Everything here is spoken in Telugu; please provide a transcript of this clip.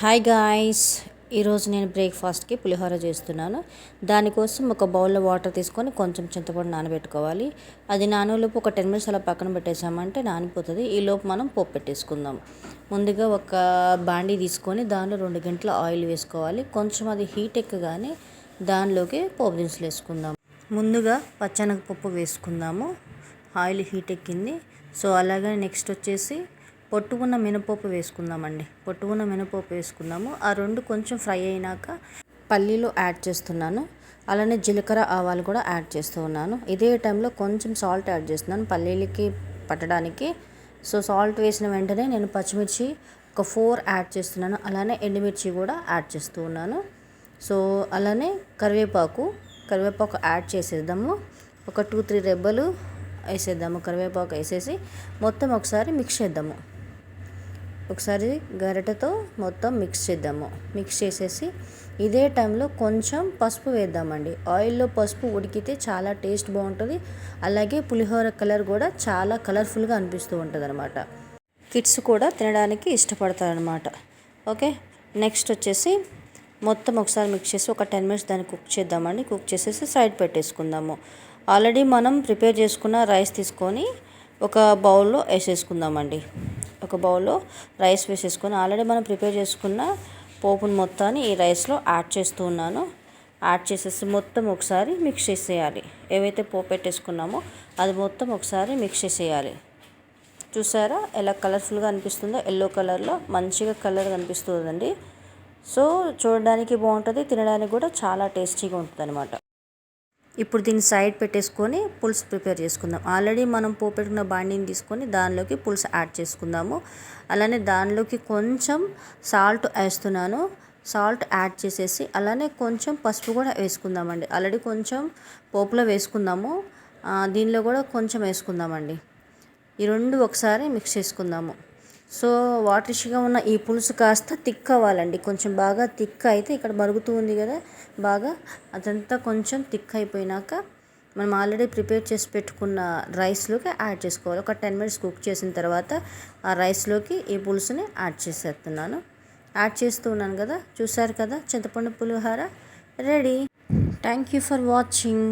హాయ్ గాయ్స్ ఈరోజు నేను బ్రేక్ఫాస్ట్కి పులిహోర చేస్తున్నాను. దానికోసం ఒక బౌల్లో వాటర్ తీసుకొని కొంచెం చింతపండు నానబెట్టుకోవాలి. అది నానేలోపు ఒక టెన్ మినిట్స్ అలా పక్కన పెట్టేసామంటే నానిపోతుంది. ఈలోపు మనం పోపు పెట్టేసుకుందాం. ముందుగా ఒక బాండీ తీసుకొని దానిలో రెండు గంటల ఆయిల్ వేసుకోవాలి. కొంచెం అది హీట్ ఎక్కగానే దానిలోకి పోపు దినుసులు వేసుకుందాం. ముందుగా పచ్చనగపప్పు వేసుకుందాము. ఆయిల్ హీట్ ఎక్కింది. సో అలాగే నెక్స్ట్ వచ్చేసి పొట్టు ఉన్న మినపప్పు వేసుకుందామండి. పొట్టు ఉన్న మినపప్పు వేసుకుందాము. ఆ రెండు కొంచెం ఫ్రై అయినాక పల్లీలు యాడ్ చేస్తున్నాను. అలానే జీలకర్ర ఆవాలు కూడా యాడ్ చేస్తూ ఉన్నాను. ఇదే టైంలో కొంచెం సాల్ట్ యాడ్ చేస్తున్నాను పల్లీలకి పట్టడానికి. సో సాల్ట్ వేసిన వెంటనే నేను పచ్చిమిర్చి ఒక ఫోర్ యాడ్ చేస్తున్నాను. అలానే ఎండుమిర్చి కూడా యాడ్ చేస్తూ ఉన్నాను. సో అలానే కరివేపాకు కరివేపాకు యాడ్ చేసేద్దాము. ఒక టూ త్రీ రెబ్బలు వేసేద్దాము. కరివేపాకు వేసేసి మొత్తం ఒకసారి మిక్స్ చేద్దాము. ఒకసారి గరిటెతో మొత్తం మిక్స్ చేద్దాము. మిక్స్ చేసేసి ఇదే టైంలో కొంచెం పసుపు వేద్దామండి. ఆయిల్లో పసుపు ఉడికితే చాలా టేస్ట్ బాగుంటుంది. అలాగే పులిహోర కలర్ కూడా చాలా కలర్ఫుల్గా అనిపిస్తూ ఉంటుంది అనమాట కిడ్స్ కూడా తినడానికి ఇష్టపడతారనమాట ఓకే? నెక్స్ట్ వచ్చేసి మొత్తం ఒకసారి మిక్స్ చేసి ఒక టెన్ మినిట్స్ దాన్ని కుక్ చేద్దామండి. కుక్ చేసేసి సైడ్ పెట్టేసుకుందాము. ఆల్రెడీ మనం ప్రిపేర్ చేసుకున్న రైస్ తీసుకొని ఒక బౌల్లో వేసేసుకుందామండి. ఒక బౌల్లో రైస్ వేసేసుకొని ఆల్రెడీ మనం ప్రిపేర్ చేసుకున్న పోపును మొత్తాన్ని ఈ రైస్లో యాడ్ చేస్తూ ఉన్నాను. యాడ్ చేసేసి మొత్తం ఒకసారి మిక్స్ చేసేయాలి. ఏవైతే పోపు పెట్టేసుకున్నామో అది మొత్తం ఒకసారి మిక్స్ చేసేయాలి. చూసారా? ఎలా కలర్ఫుల్గా అనిపిస్తుందో? ఎల్లో కలర్లో మంచిగా కలర్ కనిపిస్తుందండి. సో చూడడానికి బాగుంటుంది తినడానికి కూడా చాలా టేస్టీగా ఉంటుంది అనమాట ఇప్పుడు దీన్ని సైడ్ పెట్టేసుకొని పులుసు ప్రిపేర్ చేసుకుందాం. ఆల్రెడీ మనం పోపెట్టుకున్న బాండీని తీసుకొని దానిలోకి పులుసు యాడ్ చేసుకుందాము. అలానే దానిలోకి కొంచెం సాల్ట్ వేస్తున్నాను. సాల్ట్ యాడ్ చేసేసి అలానే కొంచెం పసుపు కూడా వేసుకుందామండి. ఆల్రెడీ కొంచెం పోపులో వేసుకుందాము. దీనిలో కూడా కొంచెం వేసుకుందామండి. ఈ రెండు ఒకసారి మిక్స్ చేసుకుందాము. సో వాటరిష్గా ఉన్న ఈ పులుసు కాస్త థిక్ అవ్వాలండి కొంచెం బాగా థిక్ అయితే ఇక్కడ మరుగుతూ ఉంది కదా బాగా అదంతా కొంచెం థిక్ అయిపోయినాక మనం ఆల్రెడీ ప్రిపేర్ చేసి పెట్టుకున్న రైస్లోకి యాడ్ చేసుకోవాలి. ఒక టెన్ మినిట్స్ కుక్ చేసిన తర్వాత ఆ రైస్లోకి ఈ పులుసుని యాడ్ చేసేస్తున్నాను. యాడ్ చేస్తూ ఉన్నాను కదా చూసారు కదా చింతపండు పులిహోర ready. Thank you for watching.